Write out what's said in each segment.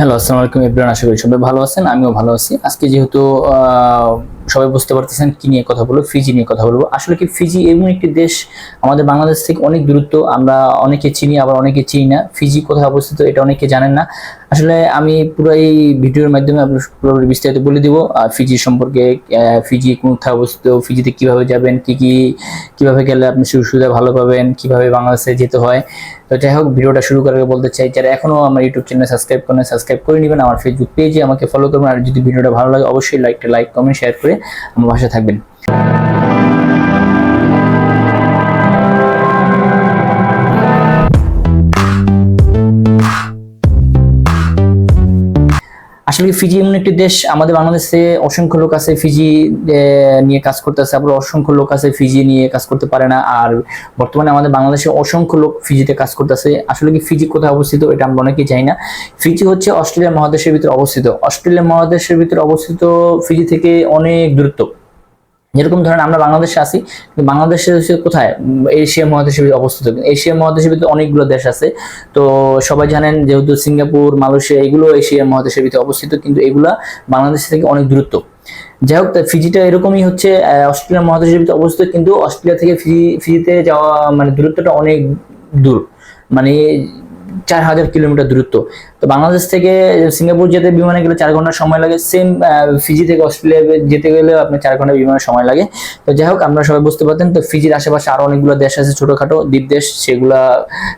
Hello আসসালামু আলাইকুম ইব্রাহিম আশা করি সবাই ভালো আছেন, আমিও ভালো আছি। আজকে যেহেতু সবাই বুঝতে পারতেছেন কি নিয়ে কথা বলব ফিজি নিয়ে কথা বলব। আসলে কি ফিজি এমন একটি দেশ, আমাদের বাংলাদেশ থেকে অনেক দূরত্ব, আমরা অনেকে চিনি, আবার অনেকে চিনি না। ফিজি কোথায় অবস্থিত এটা অনেকে জানেন না। আসলে আমি পুরো এই ভিডিওর মাধ্যমে আপনার পুরোপুরি বিস্তারিত বলে দিব, আর ফিজি সম্পর্কে ফিজি কোথায় অবস্থিত ফিজিতে কীভাবে যাবেন, কি কি, কীভাবে গেলে আপনি সুযোগ সুবিধা ভালো পাবেন, কীভাবে বাংলাদেশে যেতে হয়। তো যাই হোক, ভিডিওটা শুরু করার বলতে চাই, যারা এখনও আমার ইউটিউব চ্যানেল সাবস্ক্রাইব করেন সাবস্ক্রাইব করে নেবেন, আমার ফেসবুক পেজে আমাকে ফলো করবেন, আর যদি ভিডিওটা ভালো লাগে, অবশ্যই লাইকটা লাইক কমেন্ট শেয়ার করে আমার পাশে থাকবেন। আসলে ফিজি এমন একটি দেশ? আমাদের বাংলাদেশে অসংখ্য লোক আছে ফিজি নিয়ে কাজ করতেছে, আবার অসংখ্য লোক আছে ফিজি নিয়ে কাজ করতে পারে না, আর বর্তমানে আমাদের বাংলাদেশে অসংখ্য লোক ফিজিতে কাজ করতেছে। আসলে কি ফিজি কোথায় অবস্থিত এটা আমরা অনেকেই জানি না। ফিজি হচ্ছে অস্ট্রেলিয়া মহাদেশের ভিতরে অবস্থিত। অস্ট্রেলিয়া মহাদেশের ভিতরে অবস্থিত ফিজি থেকে অনেক দূরত্ব। যেরকম ধরেন আমরা বাংলাদেশে আছি বাংলাদেশে কোথায়? এশিয়া মহাদেশের ভিতরে অবস্থিত এশিয়া মহাদেশের ভিতরে অনেকগুলো দেশ আছে। তো সবাই জানেন যেহেতু সিঙ্গাপুর, মালয়েশিয়া, এগুলো এশিয়া মহাদেশের ভিতরে অবস্থিত, কিন্তু এগুলা বাংলাদেশ থেকে অনেক দূরত্ব। যাই হোক ফিজিটা এরকমই হচ্ছে অস্ট্রেলিয়া মহাদেশের ভিতরে অবস্থিত, কিন্তু অস্ট্রেলিয়া থেকে ফিজি, ফিজিতে যাওয়া মানে দূরত্বটা অনেক দূর। মানে চার হাজার কিলোমিটার দূরত্ব। তো বাংলাদেশ থেকে সিঙ্গাপুর যেতে বিমানে গেলে চার ঘণ্টা সময় লাগে। সেম ফিজি থেকে অস্ট্রেলিয়া যেতে গেলে আপনার চার ঘণ্টা বিমানের সময় লাগে। তো যাই হোক আমরা সবাই বুঝতে পারতেন। তো ফিজির আশেপাশে আরও অনেকগুলো দেশ আছে, ছোটখাটো দ্বীপ দেশ। সেগুলা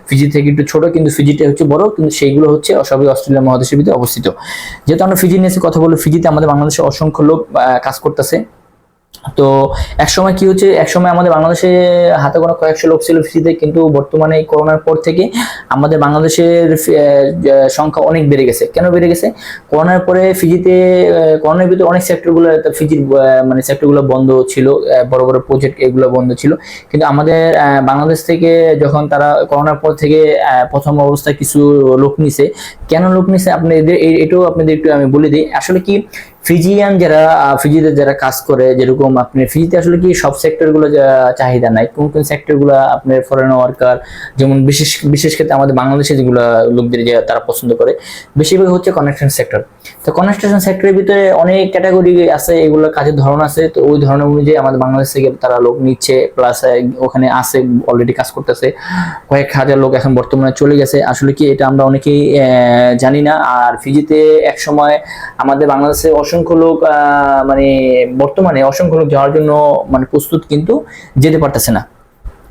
ফিজি থেকে একটু ছোট, কিন্তু ফিজিটা হচ্ছে বড়। কিন্তু সেইগুলো হচ্ছে সবই অস্ট্রেলিয়া মহাদেশের ভিতরে অবস্থিত। যেহেতু আমরা ফিজি নিয়ে কথা বলি ফিজিতে আমাদের বাংলাদেশে অসংখ্য লোক কাজ করতেছে। তো একসময় কি হচ্ছে, একসময় আমাদের বাংলাদেশে হাতে গোনা কয়েকশো লোক ছিল ফ্রিতে কিন্তু বর্তমানে এই করোনার পর থেকে আমাদের বাংলাদেশের সংখ্যা অনেক বেড়ে গেছে। কেন বেড়ে গেছে? করোনার পরে ফিজিতে করোনার ভিতরে অনেক সেক্টরগুলো ফিজির মানে সেক্টরগুলো বন্ধ ছিল বড় বড় প্রজেক্ট এগুলো বন্ধ ছিল। কিন্তু আমাদের বাংলাদেশ থেকে যখন তারা করোনার পর থেকে প্রথম অবস্থায় কিছু লোক নিছে, কেন লোক নিছে? আপনাদের এ- এটাও আপনাদের একটু আমি বলে দিই। আসলে কি ফিজিয়ান যারা ফিজিতে যারা কাজ করে, যেরকম আপনি ফিজিতে আসলে কি সব সেক্টরগুলো চাহিদা নাই? কোন কোন সেক্টরগুলো আপনার ফরেন ওয়ার্কার যেমন বিশেষ বিশেষ ক্ষেত্রে আমাদের বাংলাদেশে যেগুলো লোকদের যে তারা পছন্দ করে, বেশিরভাগ হচ্ছে কনস্ট্রাকশন সেক্টর তো কনস্ট্রাকশন সেক্টরের ভিতরে অনেক ক্যাটাগরি আছে এগুলো কাজের ধরন আছে, তো ওই ধরনের অনুযায়ী আমাদের বাংলাদেশ থেকে তারা লোক নিচ্ছে প্লাস ওখানে আছে অলরেডি কাজ করতেছে। কয়েক হাজার লোক এখন বর্তমানে চলে গেছে। আসলে কি এটা আমরা অনেকেই জানি না। আর ফিজিতে এক সময় আমাদের বাংলাদেশে অসংখ্য লোক মানে বর্তমানে অসংখ্য লোক যাওয়ার জন্য মানে প্রস্তুত কিন্তু যেতে পারতেছে না।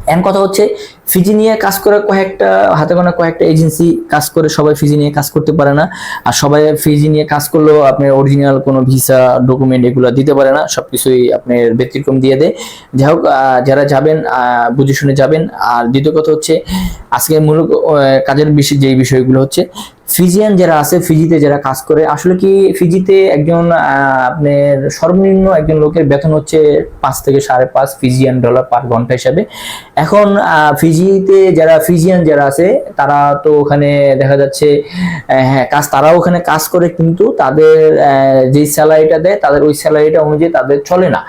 এখন কথা হচ্ছে ফিজি নিয়ে কাজ করে কয়েকটা হাতে গোনা কয়েকটা এজেন্সি কাজ করে সবাই ফিজি নিয়ে কাজ করতে পারে না। আর সবাই ফিজি নিয়ে কাজ করলেও আপনার অরিজিনাল কোনো ভিসা ডকুমেন্ট এগুলো দিতে পারে না সবকিছুই আপনার ব্যতিক্রম দিয়ে দেয়। যাই হোক যারা যাবেন বুঝে শুনে যাবেন। আর দ্বিতীয় কথা হচ্ছে আজকে মূল কাজের বিষয় যে বিষয়গুলো হচ্ছে ফিজিয়ান যারা আছে ফিজিতে যারা কাজ করে আসলে কি ফিজিতে একজন আপনার সর্বনিম্ন একজন লোকের বেতন হচ্ছে পাঁচ থেকে সাড়ে পাঁচ ফিজিয়ান ডলার পার ঘণ্টা হিসাবে। এখন আহ, ফিজিতে যারা ফিজিয়ান যারা আছে, তারা তো ওখানে দেখা যাচ্ছে হ্যাঁ কাজ, তারাও ওখানে কাজ করে কিন্তু তাদের যেই স্যালারিটা দেয়, তাদের ওই স্যালারিটা অনুযায়ী তাদের চলে না।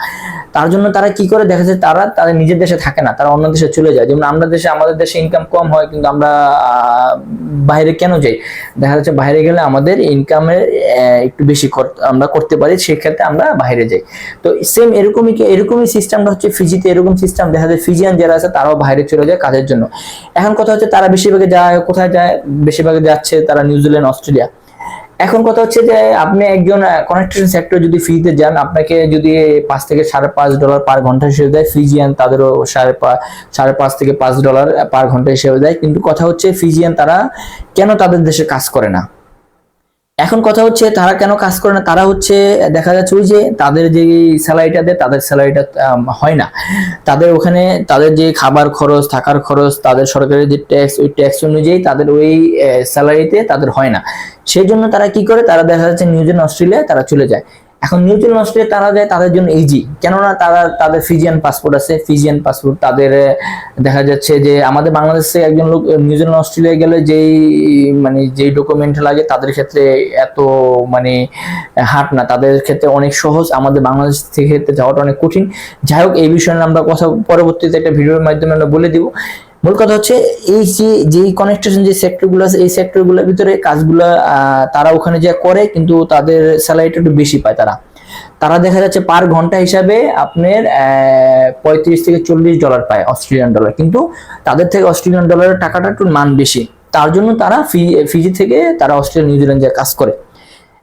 তার জন্য তারা কি করে? দেখা যাচ্ছে তারা তাদের নিজের দেশে থাকে না, তারা অন্য দেশে চলে যায়। যেমন আমরা দেশে, আমাদের দেশে ইনকাম কম হয়, কিন্তু আমরা বাইরে কেন যাই? দেখা যাচ্ছে বাইরে গেলে আমাদের ইনকামের একটু বেশি আমরা করতে পারি, সেক্ষেত্রে আমরা বাইরে যাই। তো সেম এরকমই এরকমই সিস্টেমটা হচ্ছে ফিজিতে, এরকম সিস্টেম দেখা যায় ফিজিয়ান যারা আছে, তারাও বাইরে চলে যায় কাজের জন্য। এখন কথা হচ্ছে তারা বেশিরভাগে যায়, কোথায় যায়? বেশিরভাগে যাচ্ছে তারা নিউজিল্যান্ড অস্ট্রেলিয়া। এখন কথা হচ্ছে যে আপনি একজন কনেকশন সেক্টর যদি ফ্রিতে যান, আপনাকে যদি পাঁচ থেকে সাড়ে পাঁচ ডলার পার ঘণ্টা হিসেবে দেয় ফিজিয়ান তাদেরও সাড়ে পাঁচ সাড়ে পাঁচ থেকে পাঁচ ডলার পার ঘণ্টা হিসেবে দেয়। কিন্তু কথা হচ্ছে ফিজিয়ান তারা কেন তাদের দেশে কাজ করে না? এখন কথা হচ্ছে তারা কেন কাজ করে না? তারা হচ্ছে, দেখা যাচ্ছে ওই যে তাদের যে স্যালারিটা দেয়, তাদের স্যালারিটা হয় না। তাদের ওখানে, তাদের যে খাবার খরচ, থাকার খরচ, তাদের সরকারের যে ট্যাক্স ওই ট্যাক্স অনুযায়ী তাদের ওই স্যালারিতে তাদের হয় না। সেই জন্য তারা কি করে? তারা দেখা যাচ্ছে নিউজিল্যান্ড অস্ট্রেলিয়া তারা চলে যায়। এখন নিউজিল্যান্ড অস্ট্রেলিয়া তারা যায়, তাদের জন্য ইজি কেননা তারা, তাদের ফিজিয়ান পাসপোর্ট আছে, ফিজিয়ান পাসপোর্ট তাদের দেখা যাচ্ছে যে আমাদের বাংলাদেশে একজন লোক নিউজিল্যান্ড অস্ট্রেলিয়া গেলে যেই মানে যেই ডকুমেন্ট লাগে, তাদের ক্ষেত্রে এত মানে হাট না। তাদের ক্ষেত্রে অনেক সহজ। আমাদের বাংলাদেশ থেকে যাওয়াটা অনেক কঠিন। যাই হোক, এই বিষয়ে আমরা কথা, পরবর্তীতে একটা ভিডিওর মাধ্যমে আমরা বলে দিব। মূল কথা হচ্ছে এই যে যেই কনেকশন যে সেক্টরগুলো আছে, এই সেক্টরগুলোর ভিতরে কাজগুলো তারা ওখানে যা করে কিন্তু তাদের স্যালারিটা একটু বেশি পায় তারা। তারা দেখা যাচ্ছে পার ঘণ্টা হিসাবে আপনার পঁয়ত্রিশ থেকে চল্লিশ ডলার পায় অস্ট্রেলিয়ান ডলার কিন্তু তাদের থেকে অস্ট্রেলিয়ান ডলারের টাকাটা একটু মান বেশি। তার জন্য তারা ফিজি থেকে তারা অস্ট্রেলিয়া নিউজিল্যান্ড কাজ করে।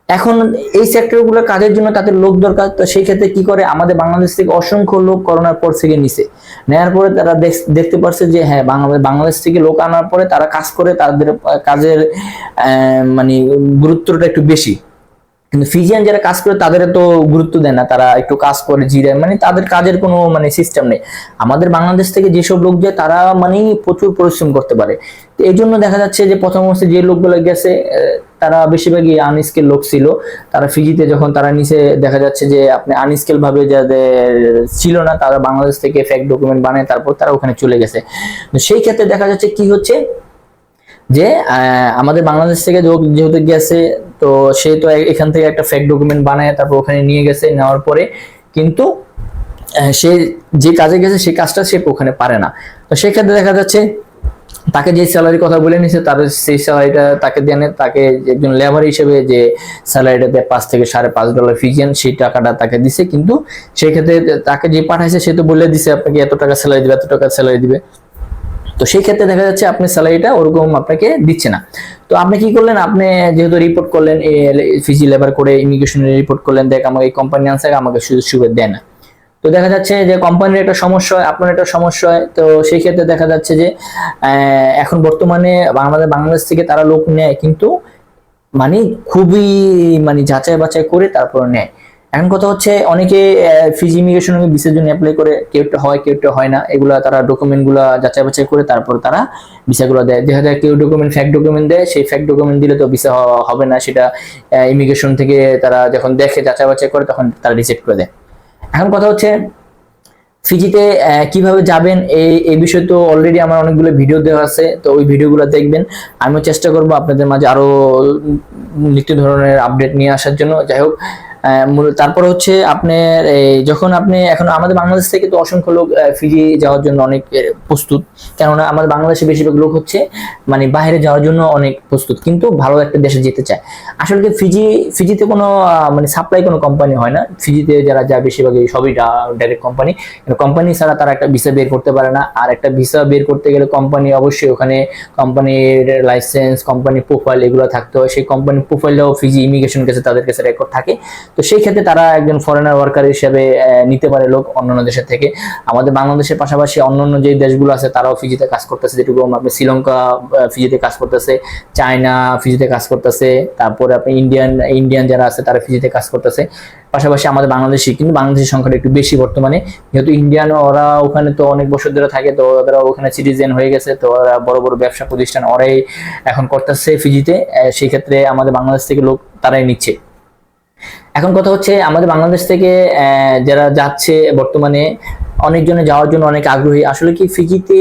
এখন এই সেক্টরগুলো কাজের জন্য তাদের লোক দরকার, তো সেই ক্ষেত্রে কি করে? আমাদের বাংলাদেশ থেকে অসংখ্য লোক করোনার পর থেকে নিছে। নেওয়ার পরে তারা দেখ- দেখতে পারছে যে হ্যাঁ বাংলাদেশ বাংলাদেশ থেকে লোক আনার পরে তারা কাজ করে তাদের কাজের মানে গুরুত্বটা একটু বেশি। কিন্তু ফিজিয়ান যারা কাজ করে তাদের তো গুরুত্ব দেয় না, তারা একটু কাজ করে, জিরায় মানে তাদের কাজের কোনো মানে সিস্টেম নেই। আমাদের বাংলাদেশ থেকে যেসব লোক যায়, তারা মানে প্রচুর পরিশ্রম করতে পারে। তো এই জন্য দেখা যাচ্ছে যে প্রথম অবস্থায় যে লোকগুলো গেছে তারা বেশিরভাগই আনস্কিল লোক ছিল। তারা ফিজিতে যখন তারা নিচে দেখা যাচ্ছে যে আপনি আনস্কিল ভাবে যাদের ছিল না, তারা বাংলাদেশ থেকে ফেক ডকুমেন্ট বানায়, তারপর তারা ওখানে চলে গেছে। সেই ক্ষেত্রে দেখা যাচ্ছে কি হচ্ছে? যে আমাদের বাংলাদেশ থেকে যেহেতু গেছে, তো সে তো এখান থেকে একটা ফেক ডকুমেন্ট বানায়, তারপর ওখানে নিয়ে গেছে, নেওয়ার পরে কিন্তু সে যে কাজে গেছে সেই কাজটা সে ওখানে পারে না। তো সেক্ষেত্রে দেখা যাচ্ছে তাকে যে স্যালারি কথা বলে নিছে তার সেই স্যালারিটা তাকে দেন, তাকে একজন লেবার হিসেবে যে স্যালারিটা দেয় পাঁচ থেকে সাড়ে পাঁচ ডলার ফিজিয়ান সেই টাকাটা তাকে দিছে। কিন্তু সেই ক্ষেত্রে তাকে যে পাঠাইছে, সে তো বলে দিছে আপনাকে এত টাকা স্যালারি দিবে, এত টাকা স্যালারি দিবে। তো সেই ক্ষেত্রে দেখা যাচ্ছে আপনি স্যালারিটা ওরকম আপনাকে দিচ্ছে না। তো আপনি কি করলেন? আপনি যেহেতু রিপোর্ট করলেন ফিজি লেবার করে ইমিগ্রেশনে রিপোর্ট করলেন, দেখ আমাকে এই কোম্পানি আনছে, আমাকে সুযোগ সুবিধা দেয় না। তো দেখা যাচ্ছে যে কোম্পানির একটা সমস্যা হয়, আপনার একটা সমস্যা হয়, তো সেই ক্ষেত্রে দেখা যাচ্ছে যে এখন বর্তমানে বাংলাদেশ বাংলাদেশ থেকে তারা লোক নেয় কিন্তু মানে খুবই মানে যাচাই বাছাই করে তারপর নেয়। এখন কথা হচ্ছে অনেকে ফিজি ইমিগ্রেশন ভিসার জন্য অ্যাপ্লাই করে, কেউ একটা হয়, কেউ একটা হয় না, এগুলা তারা ডকুমেন্টগুলা যাচাই বাছাই করে তারপর তারা ভিসাগুলো দেয়। দেখা যায় কেউ ডকুমেন্ট ফ্যাক ডকুমেন্ট দেয়, সেই ফ্যাক ডকুমেন্ট দিলে তো ভিসা হবে না, সেটা ইমিগ্রেশন থেকে তারা যখন দেখে, যাচাই বাছাই করে, তখন তারা রিজেক্ট করে দেয়। এখন কথা হচ্ছে ফিজিতে কীভাবে যাবেন এই এই বিষয়ে তো অলরেডি আমার অনেকগুলো ভিডিও দেওয়া আছে, তো ওই ভিডিওগুলো দেখবেন। আমিও চেষ্টা করব আপনাদের মাঝে আরও নিত্য ধরনের আপডেট নিয়ে আসার জন্য। যাই হোক তারপর হচ্ছে আপনার যখন আপনি এখন আমাদের বাংলাদেশ থেকে তো অসংখ্য লোক ফিজি যাওয়ার জন্য অনেক প্রস্তুত। কেননা আমাদের বাংলাদেশে বেশিরভাগ লোক হচ্ছে মানে বাইরে যাওয়ার জন্য অনেক প্রস্তুত, কিন্তু ভালো একটা দেশে যেতে চায়। আসলে ফিজি, ফিজিতে কোনো মানে সাপ্লাই কোনো কোম্পানি হয় না? ফিজিতে যারা যায় বেশিরভাগই সবই ডাইরেক্ট কোম্পানি কোম্পানি ছাড়া তারা একটা ভিসা বের করতে পারে না। আর একটা ভিসা বের করতে গেলে কোম্পানি অবশ্যই ওখানে কোম্পানির লাইসেন্স কোম্পানি প্রোফাইল এগুলো থাকতে হয়। সেই কোম্পানি প্রোফাইলটাও ফিজি ইমিগ্রেশন কাছে তাদের কাছে রেকর্ড থাকে। তো সেই ক্ষেত্রে তারা একজন ফরেনার ওয়ার্কার হিসেবে নিতে পারে লোক অন্যান্য দেশের থেকে। আমাদের বাংলাদেশের পাশাপাশি অন্যান্য যে দেশগুলো আছে, তারাও ফিজিতে কাজ করতেছে, যেটুকু আপনি শ্রীলঙ্কা ফিজিতে কাজ করতেছে, চায়না ফিজিতে কাজ করতেছে, তারপরে আপনি ইন্ডিয়ান ইন্ডিয়ান যারা আছে, তারা ফিজিতে কাজ করতেছে। পাশাপাশি আমাদের বাংলাদেশি, কিন্তু বাংলাদেশের সংখ্যাটা একটু বেশি বর্তমানে। যেহেতু ইন্ডিয়ান, ওরা ওখানে তো অনেক বছর ধরে থাকে, তো ওরা ওখানে সিটিজেন হয়ে গেছে, তো ওরা বড় বড় ব্যবসা প্রতিষ্ঠান ওরাই এখন করতেছে ফিজিতে। সেই ক্ষেত্রে আমাদের বাংলাদেশ থেকে লোক তারাই নিচ্ছে। এখন কথা হচ্ছে আমাদের বাংলাদেশ থেকে যারা যাচ্ছে বর্তমানে অনেকজনে যাওয়ার জন্য অনেক আগ্রহী। আসলে কি ফিজিতে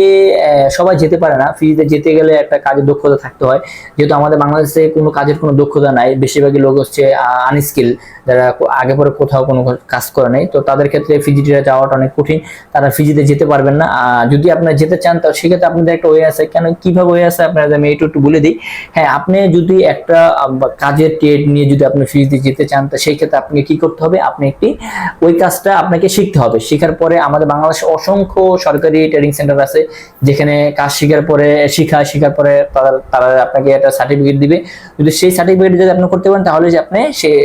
সবাই যেতে পারে না। ফিজিতে যেতে গেলে একটা কাজের দক্ষতা থাকতে হয়। যেহেতু আমাদের বাংলাদেশে কোনো কাজের কোনো দক্ষতা নাই, বেশিরভাগই লোক হচ্ছে আনস্কিল যারা আগে পরে কোথাও কোনো কাজ করে নাই। তো তাদের ক্ষেত্রে ফিজিটিরা যাওয়াটা অনেক কঠিন। তারা ফিজিতে যেতে পারবেন না। যদি আপনারা যেতে চান তো সেক্ষেত্রে আপনাদের একটা ওয়ে আছে। কেন, কীভাবে ওয়ে আছে আপনারা আমি একটু একটু বলে দিই। হ্যাঁ আপনি যদি একটা কাজের ট্রেড নিয়ে যদি আপনি ফিজিতে যেতে চান, তো সেই ক্ষেত্রে আপনাকে কি করতে হবে? আপনি একটি, ওই কাজটা আপনাকে শিখতে হবে। শেখার পরে আমাদের বাংলাদেশে অসংখ্য সরকারি ট্রেনিং সেন্টার আছে, যেখানে কাজ শেখার পরে শিখা শেখার পরে তারা তারা আপনাকে একটা সার্টিফিকেট দিবে। যদি সেই সার্টিফিকেট যদি আপনি করতে পারেন, তাহলে যে আপনি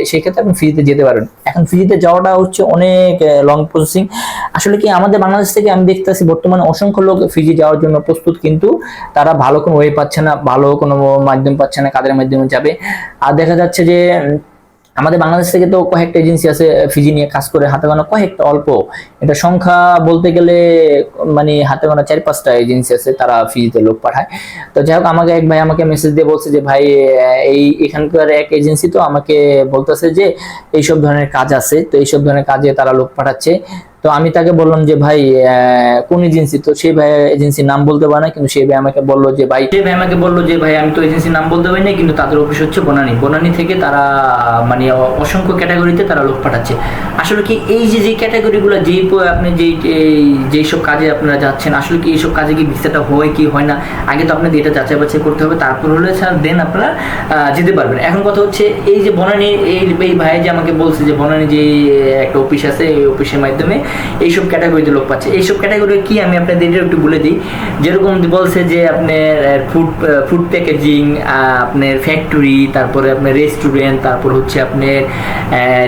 সেই ক্ষেত্রে আপনি ফিজিতে যেতে পারেন এখন ফিজিতে যাওয়াটা হচ্ছে অনেক লং প্রসেসিং আসলে কি আমাদের বাংলাদেশ থেকে আমি দেখতেছি, বর্তমানে অসংখ্য লোক ফিজি যাওয়ার জন্য প্রস্তুত, কিন্তু তারা ভালো কোনো ওয়ে পাচ্ছে না, ভালো কোনো মাধ্যম পাচ্ছে না, কাদের মাধ্যমে যাবে। আর দেখা যাচ্ছে যে আমাদের বাংলাদেশ থেকে তো কয়েকটা এজেন্সি আছে ফিজি নিয়ে কাজ করে, হাতে গোনা কয়েকটা অল্প। এটা সংখ্যা বলতে গেলে মানে হাতে গোনা চার পাঁচটা এজেন্সি আছে, তারা ফিজিতে লোক পাঠায়। তো যাই হোক, আমাকে এক ভাই আমাকে মেসেজ দিয়ে বলছে যে, ভাই, এই এখানকার এক এজেন্সি তো আমাকে বলতেছে যে, এইসব ধরনের কাজ আছে। তো এইসব ধরনের কাজে তারা লোক পাঠাচ্ছে। তো আমি তাকে বললাম যে, ভাই কোন এজেন্সি? তো সেই ভাই এজেন্সির নাম বলতে পারে না, কিন্তু সেই ভাই আমাকে বলল যে, ভাই, সেই ভাই আমাকে বলল যে, ভাই, আমি তো এজেন্সির নাম বলতে পারি না কিন্তু তাদের অফিস হচ্ছে বনানী। বনানি থেকে তারা মানে অসংখ্য ক্যাটাগরিতে তারা লোক পাঠাচ্ছে। আসলে কি এই যে যে ক্যাটাগরিগুলো, যেই আপনি যেই যেই সব কাজে আপনারা যাচ্ছেন, আসলে কি এইসব কাজে কি ভিসাটা হয় কি হয় না? আগে তো আপনাদের এটা যাচাই বাছাই করতে হবে, তারপর হলে স্যার, দেন আপনারা যেতে পারবেন। এখন কথা হচ্ছে, এই যে বনানী, এই ভাই যে আমাকে বলছে যে, বনানী যে একটা অফিস আছে, এই অফিসের মাধ্যমে এইসব ক্যাটাগরিতে লোক পাচ্ছে। এইসব ক্যাটাগরি কি আমি আপনাদের একটু বলে দিই। যেরকম বলছে যে আপনার ফুড ফুড প্যাকেজিং আপনার ফ্যাক্টরি তারপরে আপনার রেস্টুরেন্ট তারপর হচ্ছে আপনার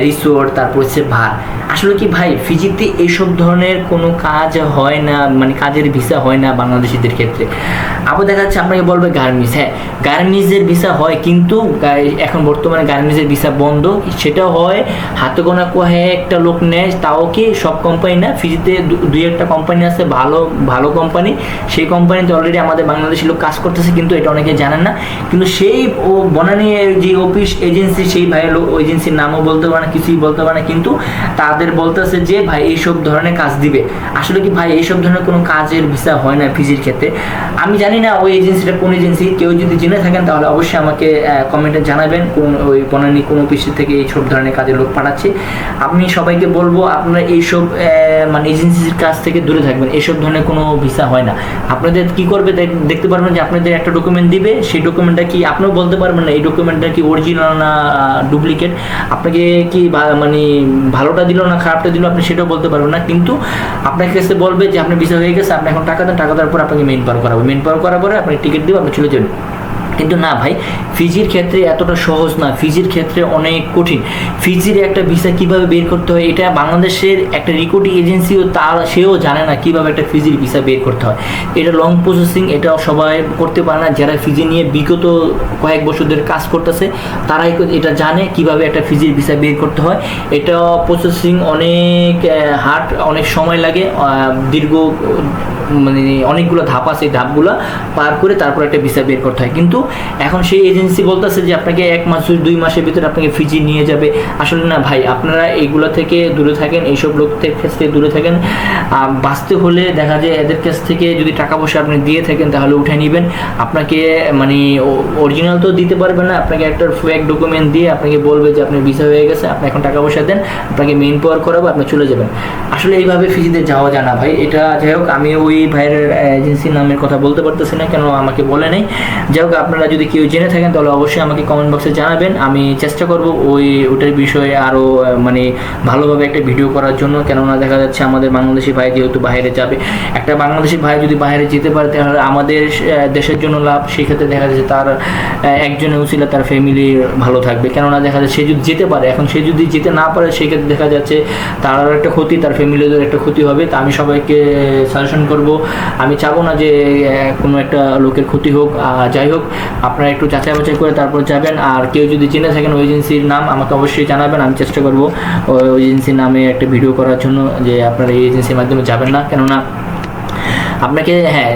রিসোর্ট তারপর হচ্ছে ভার আসলে কি ভাই ফিজিতে এইসব ধরনের কোনো কাজ হয় না মানে কাজের ভিসা হয় না বাংলাদেশিদের ক্ষেত্রে। আবার দেখা যাচ্ছে আপনাকে বলবে গার্মিস হ্যাঁ গার্মিজের ভিসা হয় কিন্তু এখন বর্তমানে গার্মিজের ভিসা বন্ধ, সেটা হয় হাতে গোনা একটা লোক নেয়, তাও কি সব কোম্পানি না? ফিজিতে দুই একটা কোম্পানি আছে, ভালো ভালো কোম্পানি সেই কোম্পানিতে অলরেডি আমাদের বাংলাদেশি লোক কাজ করতেছে, কিন্তু এটা অনেকে জানেন না। কিন্তু সেই ও বনানী যে অফিস এজেন্সি সেই ভাইয়ের এজেন্সির নামও বলতে পারে না, কিছুই বলতে পারে না, কিন্তু তাদের বলতেছে যে, ভাই, এইসব ধরনের কাজ দিবে। আসলে কি, ভাই, এইসব ধরনের কোনো কাজের ভিসা হয় না ফিজির ক্ষেত্রে। আমি জানি না ওই এজেন্সিটা কোন এজেন্সি, কেউ যদি জেনে থাকেন তাহলে অবশ্যই আমাকে কমেন্টে জানাবেন কোন ওই বনানী কোন অফিস থেকে এইসব ধরনের কাজের লোক পাঠাচ্ছে। আমি সবাইকে বলব, আপনারা এইসব মানে এজেন্সির কাছ থেকে দূরে থাকবেন। এইসব ধরনের কোনো ভিসা হয় না। আপনাদের কি করবে দেখতে পারবেন যে আপনাদের একটা ডকুমেন্ট দিবে, সেই ডকুমেন্টটা কি আপনিও বলতে পারবেন না, এই ডকুমেন্টটা কি অরিজিনাল না ডুপ্লিকেট আপনাকে কি মানে ভালোটা দিল না, খারাপটা দিল আপনি সেটাও বলতে পারবেন না। কিন্তু আপনার কাছে বলবে যে আপনি ভিসা হয়ে গেছে, আপনি এখন টাকা দেন, টাকা দেওয়ার পর আপনাকে মেন পাওয়ার করাবো। মেন পাওয়ার করার পরে আপনি টিকিট দিব, আপনি চলে যাবেন। কিন্তু না ভাই, ফিজির ক্ষেত্রে এতটা সহজ না। ফিজির ক্ষেত্রে অনেক কঠিন। ফিজির একটা ভিসা কীভাবে বের করতে হয়, এটা বাংলাদেশের একটা রিক্রুটিং এজেন্সিও তার, সেও জানে না কীভাবে একটা ফিজির ভিসা বের করতে হয়। এটা লং প্রসেসিং এটা সবাই করতে পারে না। যারা ফিজি নিয়ে বিগত কয়েক বছর ধরে কাজ করতেছে, তারাই এটা জানে কীভাবে একটা ফিজির ভিসা বের করতে হয়। এটা প্রসেসিং অনেক হার্ড অনেক সময় লাগে। দীর্ঘ মানে অনেকগুলো ধাপ আছে এই ধাপগুলো পার করে তারপর একটা ভিসা বের করতে হয়। কিন্তু এখন সেই এজেন্সি বলতেছে যে আপনাকে এক মাস দুই মাসের ভিতরে আপনাকে ফিজি নিয়ে যাবে। আসলে না ভাই, আপনারা এইগুলো থেকে দূরে থাকেন, এইসব কাছ থেকে দূরে থাকেন। বাঁচতে হলে দেখা যায় এদের কাছ থেকে যদি টাকা পয়সা আপনি দিয়ে থাকেন, তাহলে উঠে নেবেন। আপনাকে মানে অরিজিনাল তো দিতে পারবে না, আপনাকে একটা ফেক ডকুমেন্ট দিয়ে আপনাকে বলবে যে আপনার ভিসা হয়ে গেছে, আপনি এখন টাকা পয়সা দেন, আপনাকে মেইন পাওয়ার করাবো, আপনি চলে যাবেন। আসলে এইভাবে ফিজিতে যাওয়া যায় না ভাই, এটা যাই হোক আমি ওই ভাইয়ের এজেন্সির নামের কথা বলতে পারতেছি না কেন আমাকে বলে নেই। যাই হোক, আপনারা যদি কেউ জেনে থাকেন, তাহলে অবশ্যই আমাকে কমেন্ট বক্সে জানাবেন। আমি চেষ্টা করব ওই ওটার বিষয়ে আরও মানে ভালোভাবে একটা ভিডিও করার জন্য। কেননা দেখা যাচ্ছে আমাদের বাংলাদেশি ভাই যেহেতু বাইরে যাবে, একটা বাংলাদেশি ভাই যদি বাইরে যেতে পারে, তাহলে আমাদের দেশের জন্য লাভ। সেক্ষেত্রে দেখা যাচ্ছে তার একজনের উচিলে তার ফ্যামিলি ভালো থাকবে। কেননা দেখা যাচ্ছে সে যদি যেতে পারে, এখন সে যদি যেতে না পারে, সেক্ষেত্রে দেখা যাচ্ছে তার একটা ক্ষতি, তার ফ্যামিলিদের একটা ক্ষতি হবে। তা আমি সবাইকে সাজেশন করব। আমি চাবো না যে কোনো একটা লোকের ক্ষতি হোক। যাই হোক আপনারা একটু যাচাই বাছাই করে তারপর যাবেন। আর কেউ যদি চেনে থাকেন ওই এজেন্সির নাম, আমাকে অবশ্যই জানাবেন, আমি চেষ্টা করব ওই এজেন্সির নামে একটা ভিডিও করার জন্য যে আপনারা এই এজেন্সির মাধ্যমে যাবেন না। কেননা আপনাকে হ্যাঁ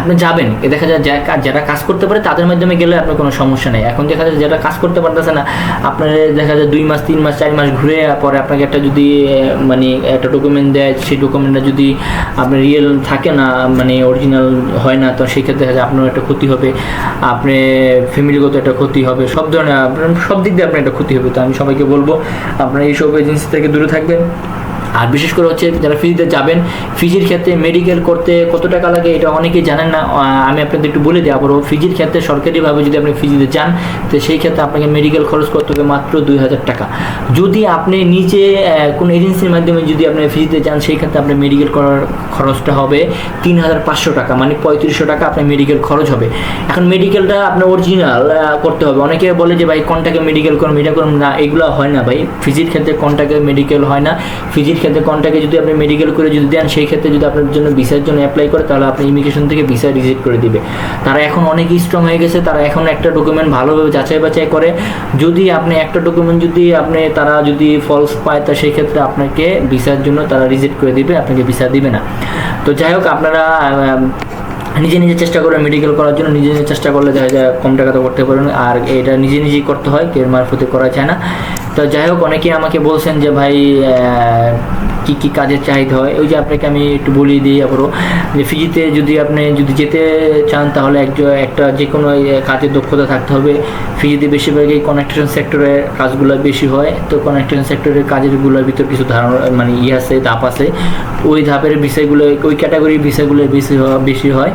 আপনি যাবেন। দেখা যায় যারা কাজ করতে পারে তাদের মাধ্যমে গেলে আপনার কোনো সমস্যা নেই। এখন দেখা যায় যারা কাজ করতে পারতেছে না, আপনার দেখা যায় দুই মাস, তিন মাস, চার মাস ঘুরে পরে আপনাকে একটা যদি মানে একটা ডকুমেন্ট দেয়, সেই ডকুমেন্টটা যদি আপনার রিয়েল থাকে না মানে অরিজিনাল হয় না, তো সেক্ষেত্রে দেখা যায় আপনার একটা ক্ষতি হবে। আপনি ফ্যামিলিগত একটা ক্ষতি হবে। সব ধরনের, আপনার, সব দিক দিয়ে আপনার একটা ক্ষতি হবে। তো আমি সবাইকে বলব, আপনারা এইসব এজেন্সি থেকে দূরে থাকবেন। আর বিশেষ করে হচ্ছে যারা ফিজিতে যাবেন, ফিজির ক্ষেত্রে মেডিকেল করতে কত টাকা লাগে এটা অনেকেই জানেন না আমি আপনাদের একটু বলে দিই, আবারও ফিজির ক্ষেত্রে সরকারিভাবে যদি আপনি ফিজিতে যান, তো সেই ক্ষেত্রে আপনাকে মেডিকেল খরচ করতে হবে মাত্র দুই হাজার টাকা। যদি আপনি নিজে কোনো এজেন্সির মাধ্যমে যদি আপনি ফিজিতে যান, সেই ক্ষেত্রে আপনার মেডিকেল করার খরচটা হবে তিন হাজার পাঁচশো টাকা মানে পঁয়ত্রিশশো টাকা আপনার মেডিকেল খরচ হবে। এখন মেডিকেলটা আপনার অরিজিনাল করতে হবে। অনেকে বলে যে, ভাই, কোনটাকে মেডিকেল করুন এটা করুন না, এগুলো হয় না, ভাই। ফিজির ক্ষেত্রে কোনটাকে মেডিকেল হয় না। ফিজির ক্ষেত্রে কন্ট্যাক্টে যদি আপনি মেডিকেল করে যদি দেন, সেই ক্ষেত্রে যদি আপনার জন্য ভিসার জন্য অ্যাপ্লাই করে, তাহলে আপনি ইমিগ্রেশন থেকে ভিসা রিজেক্ট করে দিবে। তারা এখন অনেক স্ট্রং হয়ে গেছে, তারা এখন একটা ডকুমেন্ট ভালোভাবে যাচাই বাছাই করে। যদি আপনি একটা ডকুমেন্ট যদি আপনি, তারা যদি ফলস পায়, তা সেই ক্ষেত্রে আপনাকে ভিসার জন্য তারা রিজেক্ট করে দিবে, আপনাকে ভিসা দিবে না। তো যাই হোক, আপনারা নিজে নিজে চেষ্টা করে মেডিকেল করার জন্য নিজে নিজে চেষ্টা করলে দেখা যায় কম টাকাতে করতে পারেন আর এটা নিজে নিজেই করতে হয়, কেউ মারফতে করা যায় না। তো যাই হোক, অনেকেই আমাকে বলছেন যে ভাই কি কি কাজের চাহিদা হয়, ওই যে আপনাকে আমি একটু বলিয়ে দিই আবারও, যে ফিজিতে যদি আপনি যদি যেতে চান তাহলে একজন একটা যে কোনো কাজের দক্ষতা থাকতে হবে। ফিজিতে বেশিরভাগই কনেকশন সেক্টরের কাজগুলো বেশি হয়, তো কনেকশন সেক্টরের কাজেরগুলোর ভিতর কিছু ধারণা মানে ইয়ে আছে, ধাপ আছে। ওই ধাপের বিষয়গুলো, ওই ক্যাটাগরির বিষয়গুলো বেশি বেশি হয়।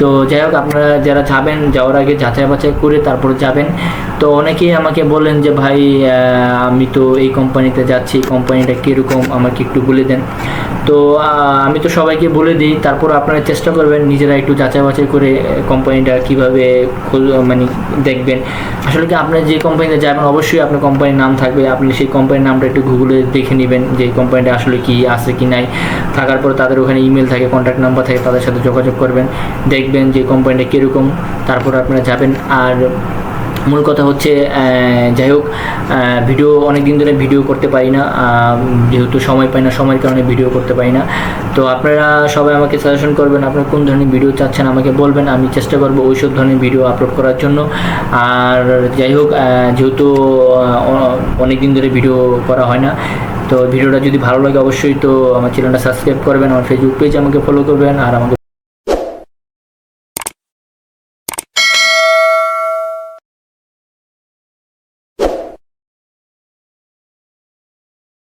তো যাই হোক, আপনারা যারা যাবেন, যাওয়ার আগে যাচাই বাছাই করে তারপরে যাবেন। তো অনেকেই আমাকে বলেন যে, ভাই আমি তো এই কোম্পানিতে যাচ্ছি কোম্পানিটা কীরকম? আমাকে একটু বলে দেন। তো আমি তো সবাইকে বলে দিই, তারপর আপনারা চেষ্টা করবেন নিজেরা একটু যাচাই বাছাই করে কোম্পানিটা কীভাবে মানে দেখবেন। আসলে কি আপনি যে কোম্পানিতে যাবেন, অবশ্যই আপনার কোম্পানির নাম থাকবে। আপনি সেই কোম্পানির নামটা একটু গুগলে দেখে নেবেন যে কোম্পানিটা আসলে কি, আছে কি নাই। থাকার পর তাদের ওখানে ইমেল থাকে কন্ট্যাক্ট নাম্বার থাকে, তাদের সাথে যোগাযোগ করবেন। দেখবেন যে কোম্পানিটা কীরকম, তারপর আপনারা যাবেন। আর মূল কথা হচ্ছে যাই হোক ভিডিও অনেক দিন ধরে ভিডিও করতে পারি না যেহেতু সময় পাই না, সময়ের কারণে ভিডিও করতে পারি না। তো আপনারা সবাই আমাকে সাজেশন করবেন, আপনারা কোন ধরনের ভিডিও চাচ্ছেন আমাকে বলবেন, আমি চেষ্টা করব ওই সব ধরনের ভিডিও আপলোড করার জন্য। আর যাই হোক যেহেতু অনেক দিন ধরে ভিডিও করা হয় না, তো ভিডিওটা যদি ভালো লাগে অবশ্যই তো আমার চ্যানেলটা সাবস্ক্রাইব করবেন, আমার ফেসবুক পেজ আমাকে ফলো করবেন, আর আমাকে